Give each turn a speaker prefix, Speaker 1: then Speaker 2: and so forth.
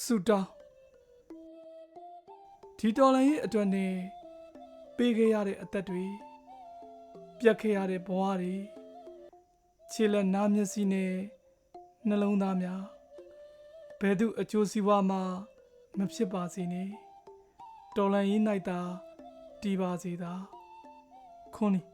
Speaker 1: ဆူ
Speaker 2: တောင်း
Speaker 1: ဒီတော်
Speaker 2: လို
Speaker 3: င်းရဲ့အတွက်နဲ့ပေးခဲ့ရတဲ့အသက်တွေပြတ်ခဲ့ရတဲ့ဘဝတွေခြေလက်နားမျက်စိနဲ့နှလုံးသားများဘယ်သူအကျိုးစီးပွားမှမဖြစ်ပါစေနဲ့တော်လန်ရေး၌သာတည်ပါစေသာခွန်းနီ